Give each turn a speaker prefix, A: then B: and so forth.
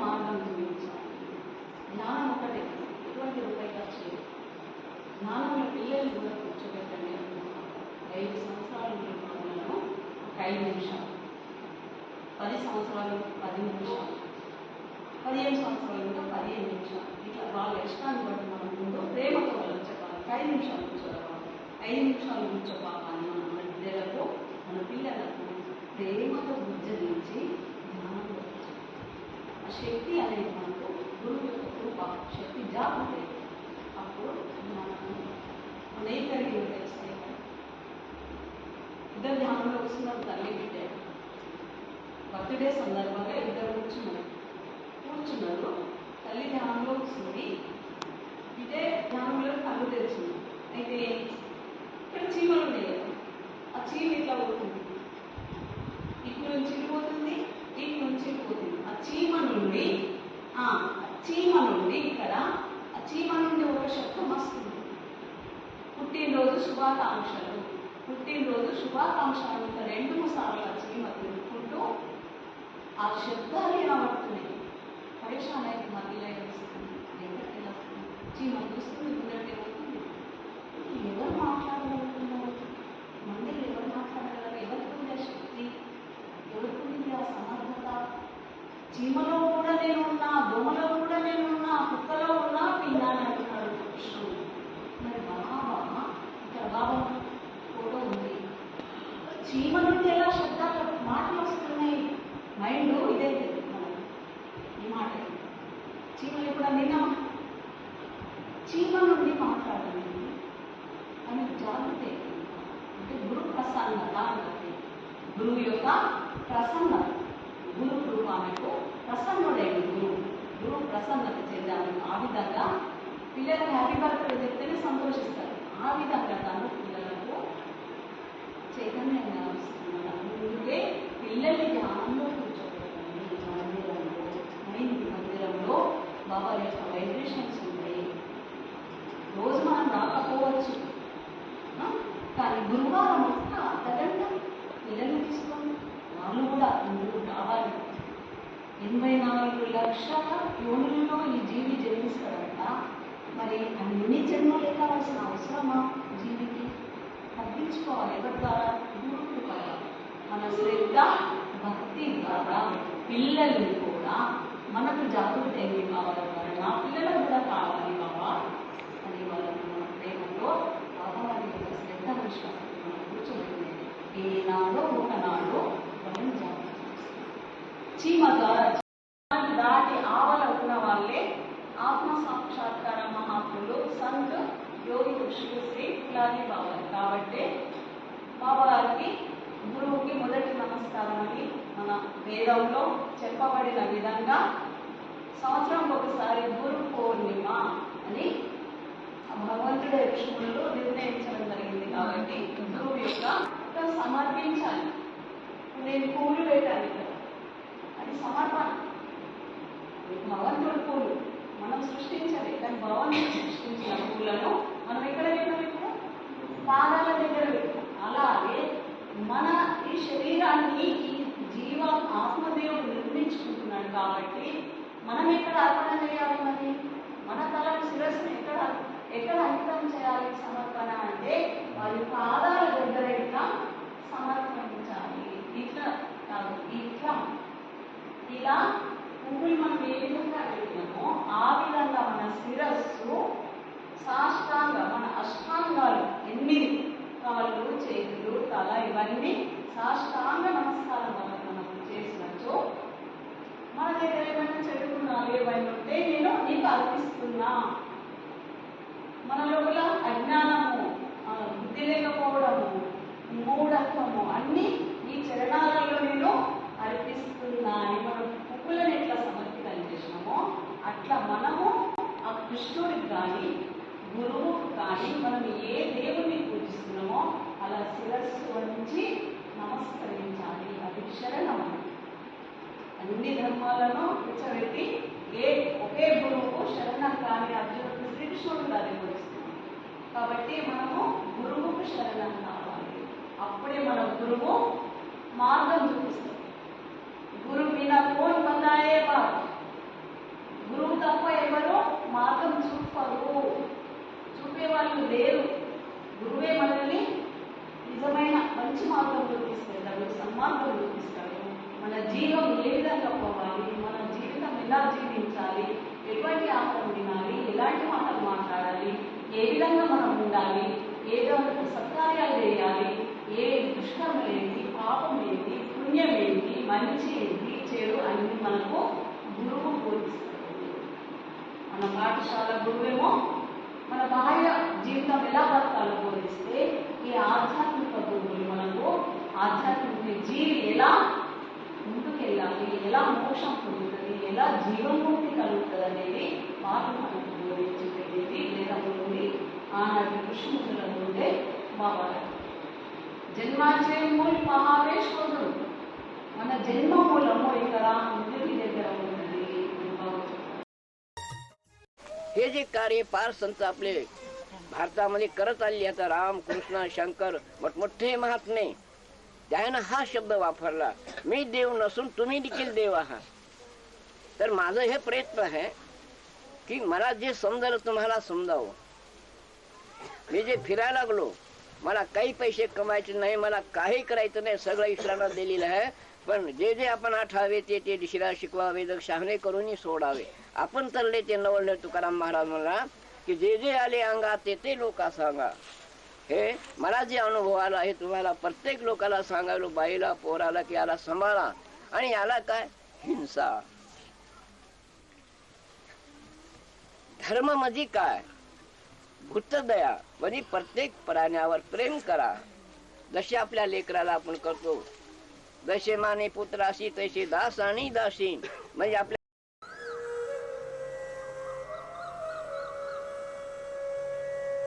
A: మార్గం చూపించాలి. జ్ఞానం ఒకటే ఎటువంటి రూపాయి ఖర్చు జ్ఞానం పిల్లలు కూడా కూర్చోబెట్టండి ఐదు సంవత్సరాలు పిల్లలను ఒక ఐదు నిమిషాలు పది సంవత్సరాలు పది నిమిషాలు పదిహేను సంవత్సరాలు పదిహేను నిమిషాలు. ఇట్లా వాళ్ళ ఇష్టాన్ని బట్టి మనం ముందు ప్రేమతో వాళ్ళకి చెప్పాలి ఐదు నిమిషాలు కూర్చోవాలి. ఐదు నిమిషాలు కూర్చోవాలి అని మన మన పిల్లలకు ప్రేమతో గుజ్జరించి శక్తి అనేది మనకు గురువు యొక్క కృప శక్తి జాగ్రత్త అప్పుడు మనకు అనేక రీతిలో తెలుస్తాయి ఇద్దరు ధ్యానంలో వస్తున్నారు తల్లి బిడ్డ. బర్త్డే సందర్భంగా ఇద్దరు కూర్చున్నారు. కూర్చున్నారు. తల్లి ధ్యానంలో వస్తుంది ఇదే ధ్యానంలో కళ్ళు తెరిచింది అయితే ఇక్కడ చీమలు ఉన్నాయి ఆ చీమ ఇట్లా పోతుంది ఇటు నుంచి ఇటు పోతుంది ఇటు నుంచి ఇటు పోతుంది ఆ చీమ నుండి ఆ చీమ నుండి ఇక్కడ ఆ చీమ నుండి ఒక శబ్దం వస్తుంది. పుట్టినరోజు శుభాకాంక్షలు. పుట్టినరోజు శుభాకాంక్షలు ఇంకా రెండు మూడు సార్లు ఆ చీమ తిరుగుకుంటూ ఆ శబ్దాలు వినబడుతున్నాయి. పరేషాన్ అయితే మధ్యలో వస్తుంది. ఎక్కడికి వస్తుంది చీమ చూస్తుంది ముందరికి వస్తుంది ఎవరు మాట్లాడగలుగుతున్నారు మందిలో ఎవరు మాట్లాడగలరు ఎవరికి ఉంది ఆ శక్తి ఎవరికి ఉంది ఆ సమర్థత చీమలో కూడా నేను ఉన్నా దోమలో కూడా నేను ఉన్నా కుక్కలో ఉన్నా విన్నాను అంటున్నాడు కృష్ణుడు మరి బాబా ఇక్కడ బాబా ఫోటో ఉంది చీమ నుండి ఎలా శబ్దాలు మాటలు వస్తున్నాయి? మైండ్ ఇదే ఈ మాట. చీమలు కూడా నిన్న చీమ నుండి మాట్లాడండి అని జాగ్రత్త అంటే గురు ప్రసన్నత అంటే గురువు యొక్క ప్రసన్నత గురు గురువు ఆమెకు ప్రసన్నుడైన గురువు. గురువు ప్రసన్నత చెందాలి ఆ విధంగా పిల్లలకు హ్యాపీ బర్త్డే చెప్తేనే సంతోషిస్తారు. ఆ విధంగా తను చైతన్యంగా వస్తున్నాడు అందుకే పిల్లల్ని ధ్యానంలో మందిరంలో మైండ్ మందిరంలో బాబా యొక్క వైబ్రేషన్స్ ఉంటాయి రోజు మనం రాకపోవచ్చు కానీ గురువారం ఒక్క అర్ధగంట పిల్లల్ని వాళ్ళు కూడా ఇందులో రావాలి ఎనభై నాలుగు లక్షల యోనులలో ఈ జీవి జన్మిస్తారంట మరి అన్ని జన్మలు కావాల్సిన అవసరమా? జీవికి తగ్గించుకోవాలి ఎవరి ద్వారా గురువు ద్వారా. మన శ్రద్ధ భక్తి ద్వారా పిల్లలు కూడా మనకు జాగృతి ఏమి కావాలి నా పిల్లలకు కూడా కావాలి బాబా. అని వాళ్ళకు మన ప్రేమతో బాబావారి యొక్క శ్రద్ధ విశ్వాసం మనం కూర్చోబెట్టింది ఏనాడో ఒకనాడు వాళ్ళని జాగృతి చేస్తాం. చీమ ద్వారా దాటి ఆవల ఉన్న వాళ్ళే ఆత్మ సాక్షాత్కార మహాత్ములు సంత్ యోగి ఋషులు శ్రీ కులాది కాబట్టి బాబా గురువుకి మొదటి నమస్కారం అని మన వేదంలో చెప్పబడిన విధంగా సంవత్సరం ఒకసారి గురు పౌర్ణిమ అని భగవంతుడు భగవంతుడే నిర్ణయించడం జరిగింది కాబట్టి గురువు యొక్క సమర్పించాలి. నేను పూలు పెట్టాను ఇక్కడ. అది సమర్పణ. భగవంతుడు పూలు. మనం సృష్టించాలి. కానీ భగవంతుడు సృష్టించిన పూలను మనం ఎక్కడ పెట్టాలి? పాదాల దగ్గర అలాగే మన ఈ శరీరాన్ని ఈ జీవ ఆత్మదేవుడు నిర్మించుకుంటున్నాడు కాబట్టి మనం ఎక్కడ అర్పణ చేయాలి మరి? మన తల శిరస్సును ఎక్కడ ఎక్కడ అంకితం చేయాలి? సమర్పణ అంటే వారి పాదాల దగ్గర ఇట్లా సమర్పించాలి ఇట్లా కాదు ఇట్లా ఇలా పువ్వులు మనం ఏ విధంగా పెట్టినామో ఆ విధంగా మన శిరస్సు సాష్టాంగ మన అష్టాంగాలు ఎనిమిది కాళ్ళు చేతులు తల ఇవన్నీ సాష్టాంగ నమస్కారం వల్ల మనం చేసినచో మన దగ్గర ఏమైనా చెడు గుణాలు ఏమైనా ఉంటే నేను నీకు అర్పిస్తున్నా. మన లోపల అజ్ఞానము బుద్ధి లేకపోవడము మూఢత్వము అన్నీ ఈ చరణాలలో నేను అర్పిస్తున్నా అని మనం పువ్వులను ఎట్లా సమర్పితం చేసినామో అట్లా మనము ఆ కృష్ణుడికి కానీ గురువు కానీ మనం ఏ దేవుణ్ణి పూజిస్తున్నామో అలా శిరస్సు వంచి నమస్కరించాలి అది శరణం అన్ని ధర్మాలను కూర్చోబెట్టి ఏ ఒకే గురువుకు శరణం కానీ అర్జునుడు శ్రీకృష్ణుడు గారి పూజిస్తున్నాం కాబట్టి మనము గురువుకు శరణం కావాలి. అప్పుడే మన గురువు మార్గం చూపిస్తాం గురు మీద కోన్ బతాయే బాత్ గురువు తప్ప ఎవరు మార్గం చూపరు చూపే వాళ్ళు లేరు గురువే మనల్ని నిజమైన మంచి మార్గం చూపిస్తాడు సన్మార్గం చూపిస్తాడు మన జీవం ఏ విధంగా పోవాలి మన జీవితం ఎలా జీవించాలి ఎటువంటి ఆహారం తినాలి ఎలాంటి ఏ విధంగా మనం ఉండాలి? ఏదో సత్కార్యాలు చేయాలి? ఏ దుష్కర్మలు ఏంటి? పాపం ఏంటి? పుణ్యం ఏంటి? మంచి ఏంటి? చెడు అన్ని మనకు గురువు బోధిస్తాడు. మన పాఠశాల గురువేమో మన బాహ్య జీవితం ఎలా బతకాలో బోధిస్తే ఈ ఆధ్యాత్మిక గురువులు మనకు ఆధ్యాత్మిక జీవి ఎలా ముందుకెళ్ళాలి? ఎలా మోక్షం పొందుతుంది? ఎలా జీవన్ముక్తి కలుగుతుంది అనేది వాళ్ళు మనకు బోధించి పెట్టింది వేదములు ఉంది ఆనాటి కృష్ణుల ఉండే బాబా జన్మాచే మూల్ మహావేశ్వరుడు మన జన్మ మూలము ఇక్కడ మృత్యుకి దగ్గర ఉన్నది అని బాబా చెప్తారు.
B: हे जे कार्य पार संत आपले भारतामध्ये करत आले आता राम कृष्ण शंकर मोठमोठे महात्मे त्यानं हा शब्द वापरला मी देव नसून तुम्ही देखील देव आहात तर माझं हे प्रयत्न आहे की मला जे समजाल तुम्हाला समजावं. मी जे फिरायला लागलो मला काही पैसे कमायचे नाही मला काही करायचं नाही सगळं ईश्वरानं दिलेलं आहे. पण जे जे आपण आठावे ते ते दिशेला शिकवावे जग शहाणे करूनही सोडावे. आपण तरले ते नवळले तुकाराम महाराज म्हणा की जे जे आले अंगा ते ते लोका सांगा. हे मला जे अनुभव आला हे तुम्हाला प्रत्येक लोकाला सांगायलो बाईला पोराला की याला सांभाळा. आणि याला काय? हिंसा. धर्म म्हणजे काय भूतदया म्हणजे प्रत्येक प्राण्यावर प्रेम करा. जसे आपल्या लेकराला आपण करतो जसे माने पुत्राशी तसे दास आणि दासी म्हणजे आपल्या